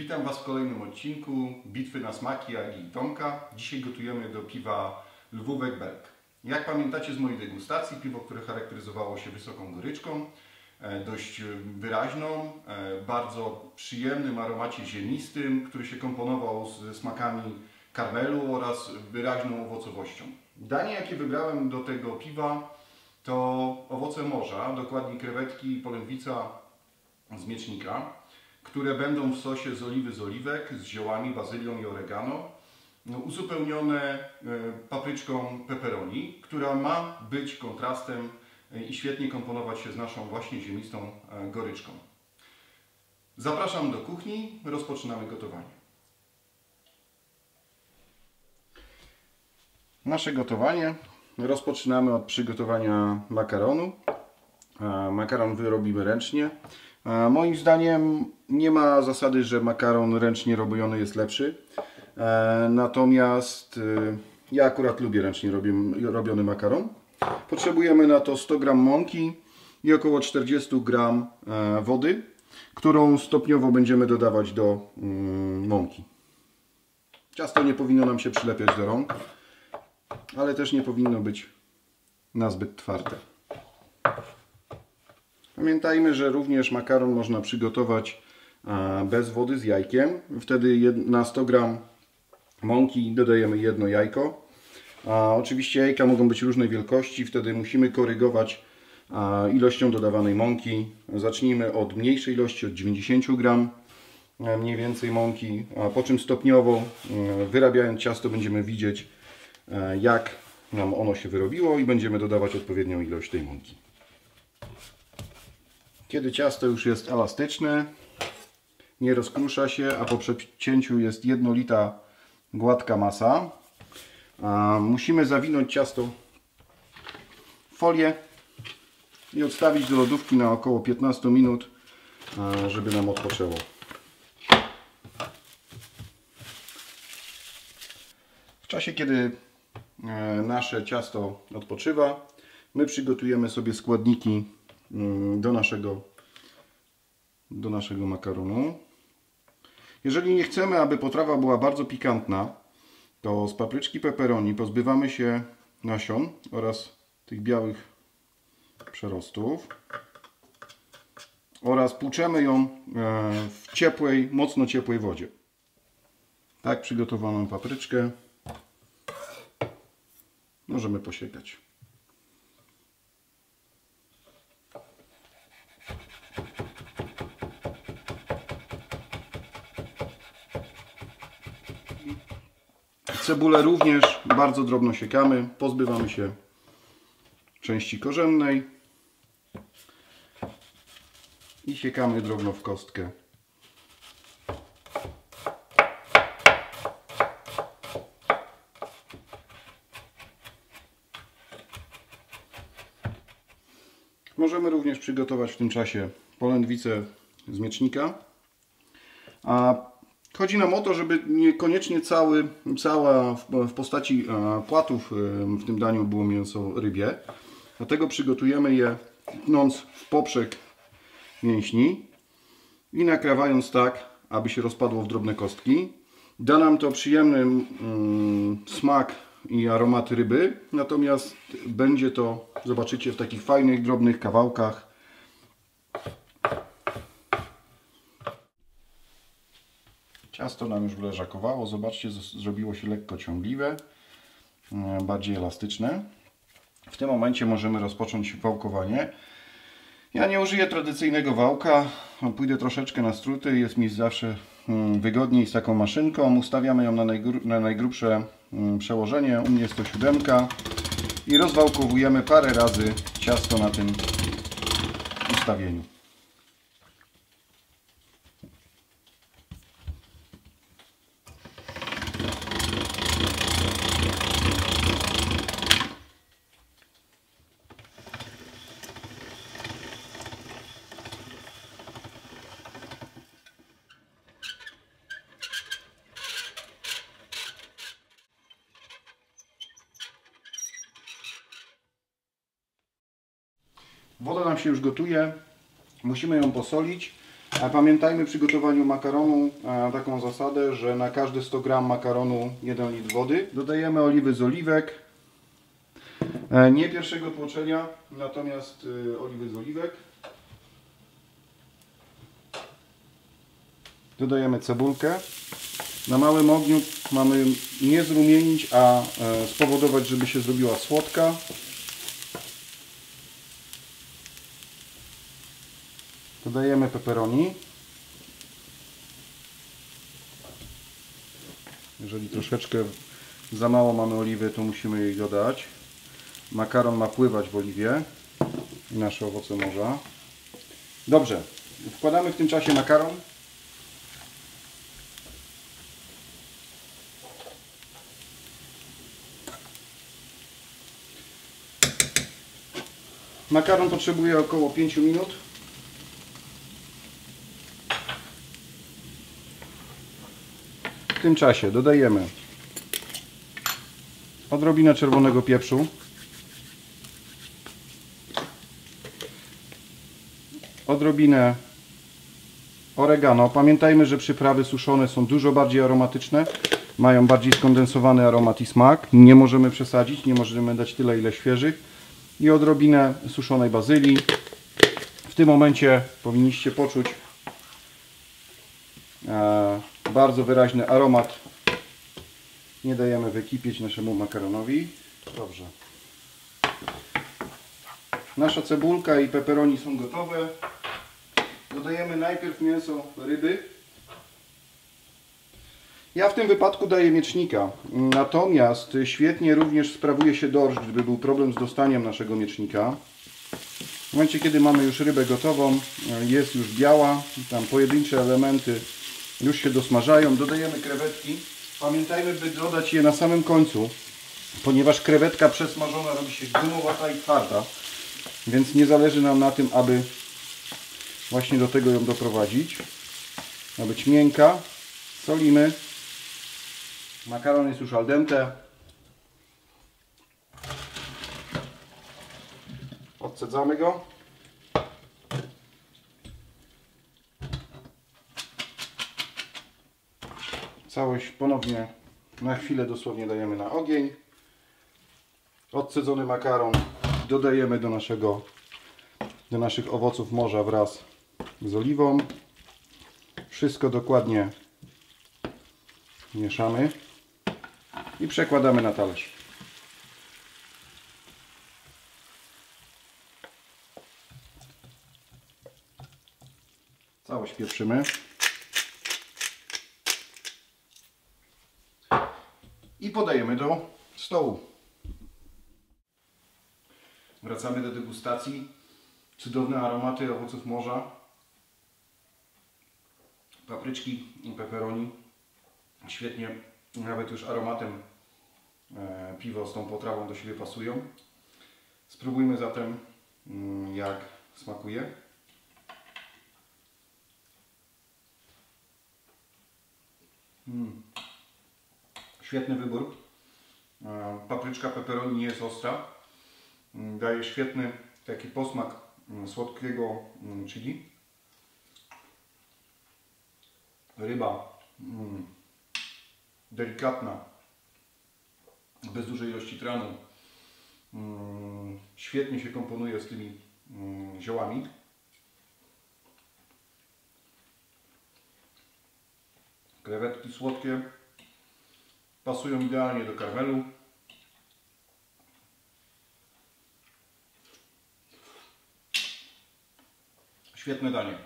Witam Was w kolejnym odcinku Bitwy na smaki Agi i Tomka. Dzisiaj gotujemy do piwa Lwówek Berg. Jak pamiętacie z mojej degustacji, piwo, które charakteryzowało się wysoką goryczką, e, dość wyraźną, e, bardzo przyjemnym aromacie ziemistym, który się komponował ze smakami karmelu oraz wyraźną owocowością. Danie, jakie wybrałem do tego piwa, to owoce morza, dokładnie krewetki i polędwica z miecznika, które będą w sosie z oliwy z oliwek, z ziołami, bazylią i oregano, no, uzupełnione e, papryczką pepperoni, która ma być kontrastem e, i świetnie komponować się z naszą właśnie ziemistą e, goryczką. Zapraszam do kuchni, rozpoczynamy gotowanie. Nasze gotowanie rozpoczynamy od przygotowania makaronu. Makaron wyrobimy ręcznie. Moim zdaniem nie ma zasady, że makaron ręcznie robiony jest lepszy. E, natomiast e, ja akurat lubię ręcznie robiony makaron. Potrzebujemy na to 100 g mąki i około 40 g e, wody, którą stopniowo będziemy dodawać do mm, mąki. Ciasto nie powinno nam się przylepiać do rąk, ale też nie powinno być nazbyt twarde. Pamiętajmy, że również makaron można przygotować bez wody z jajkiem. Wtedy na 100 g mąki dodajemy jedno jajko. Oczywiście jajka mogą być różnej wielkości, wtedy musimy korygować ilością dodawanej mąki. Zacznijmy od mniejszej ilości, od 90 g mniej więcej mąki, po czym stopniowo wyrabiając ciasto będziemy widzieć jak nam ono się wyrobiło i będziemy dodawać odpowiednią ilość tej mąki. Kiedy ciasto już jest elastyczne, nie rozkrusza się, a po przecięciu jest jednolita, gładka masa, musimy zawinąć ciasto w folię i odstawić do lodówki na około 15 minut, żeby nam odpoczęło. W czasie, kiedy e, nasze ciasto odpoczywa, my przygotujemy sobie składniki do naszego, do naszego makaronu. Jeżeli nie chcemy, aby potrawa była bardzo pikantna, to z papryczki pepperoni pozbywamy się nasion oraz tych białych przerostów oraz płuczemy ją e, w ciepłej, mocno ciepłej wodzie. Tak przygotowaną papryczkę możemy posiekać. Cebulę również bardzo drobno siekamy. Pozbywamy się części korzennej i siekamy drobno w kostkę. Możemy również przygotować w tym czasie polędwicę z miecznika. A Chodzi nam o to, żeby niekoniecznie cały, cała w postaci e, płatów e, w tym daniu było mięso rybie. Dlatego przygotujemy je tnąc w poprzek mięśni i nakrawając tak, aby się rozpadło w drobne kostki. Da nam to przyjemny mm, smak i aromat ryby, natomiast będzie to, zobaczycie, w takich fajnych, drobnych kawałkach Ciasto nam już wleżakowało. Zobaczcie, zrobiło się lekko ciągliwe, e, bardziej elastyczne. W tym momencie możemy rozpocząć wałkowanie. Ja nie użyję tradycyjnego wałka, pójdę troszeczkę na struty, jest mi zawsze mm, wygodniej z taką maszynką. Ustawiamy ją na, najgru na najgrubsze mm, przełożenie, u mnie jest to siódemka i rozwałkowujemy parę razy ciasto na tym ustawieniu. Woda nam się już gotuje. Musimy ją posolić. Pamiętajmy w przygotowaniu makaronu e, taką zasadę, że na każde 100 gram makaronu 1 litr wody dodajemy oliwy z oliwek. E, Nie pierwszego tłoczenia, natomiast e, oliwy z oliwek. Dodajemy cebulkę. Na małym ogniu mamy nie zrumienić, a spowodować, żeby się zrobiła słodka. Dodajemy peperoni. Jeżeli troszeczkę za mało mamy oliwy, to musimy jej dodać. Makaron ma pływać w oliwie i nasze owoce morza. Dobrze, wkładamy w tym czasie makaron. Makaron potrzebuje około 5 minut. W tym czasie dodajemy odrobinę czerwonego pieprzu, odrobinę oregano. Pamiętajmy, że przyprawy suszone są dużo bardziej aromatyczne, mają bardziej skondensowany aromat i smak. Nie możemy przesadzić, nie możemy dać tyle ile świeżych. I odrobinę suszonej bazylii. W tym momencie powinniście poczuć e, bardzo wyraźny aromat. Nie dajemy wykipieć naszemu makaronowi. Dobrze. Nasza cebulka i peperoni są gotowe. Dodajemy najpierw mięso ryby. Ja w tym wypadku daję miecznika. Natomiast świetnie również sprawuje się dorsz, gdyby był problem z dostaniem naszego miecznika. W momencie, kiedy mamy już rybę gotową, jest już biała, tam pojedyncze elementy już się dosmażają, dodajemy krewetki. Pamiętajmy, by dodać je na samym końcu, ponieważ krewetka przesmażona robi się gumowata i twarda, więc nie zależy nam na tym, aby właśnie do tego ją doprowadzić. Ma być miękka, solimy. Makaron jest już al dente. Odcedzamy go. Całość ponownie na chwilę dosłownie dajemy na ogień. Odcedzony makaron dodajemy do naszego do naszych owoców morza wraz z oliwą. Wszystko dokładnie mieszamy i przekładamy na talerz. Całość pieprzymy. I podajemy do stołu. Wracamy do degustacji. Cudowne aromaty owoców morza. Papryczki i peperoni. Świetnie, nawet już aromatem e, piwo z tą potrawą do siebie pasują. Spróbujmy zatem mm, jak smakuje. Mm. Świetny wybór. E, Papryczka peperoni nie jest ostra. Mm, Daje świetny taki posmak mm, słodkiego mm, chili. Ryba delikatna, bez dużej ilości tranu. Świetnie się komponuje z tymi ziołami. Krewetki słodkie pasują idealnie do karmelu. Świetne danie.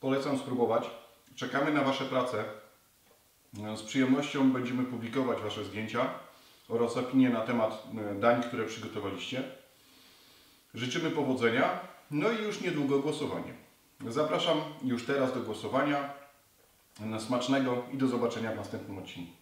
Polecam spróbować. Czekamy na Wasze prace. Z przyjemnością będziemy publikować Wasze zdjęcia oraz opinie na temat e, dań, które przygotowaliście. Życzymy powodzenia, no i już niedługo głosowanie. Zapraszam już teraz do głosowania. Smacznego i do zobaczenia w następnym odcinku.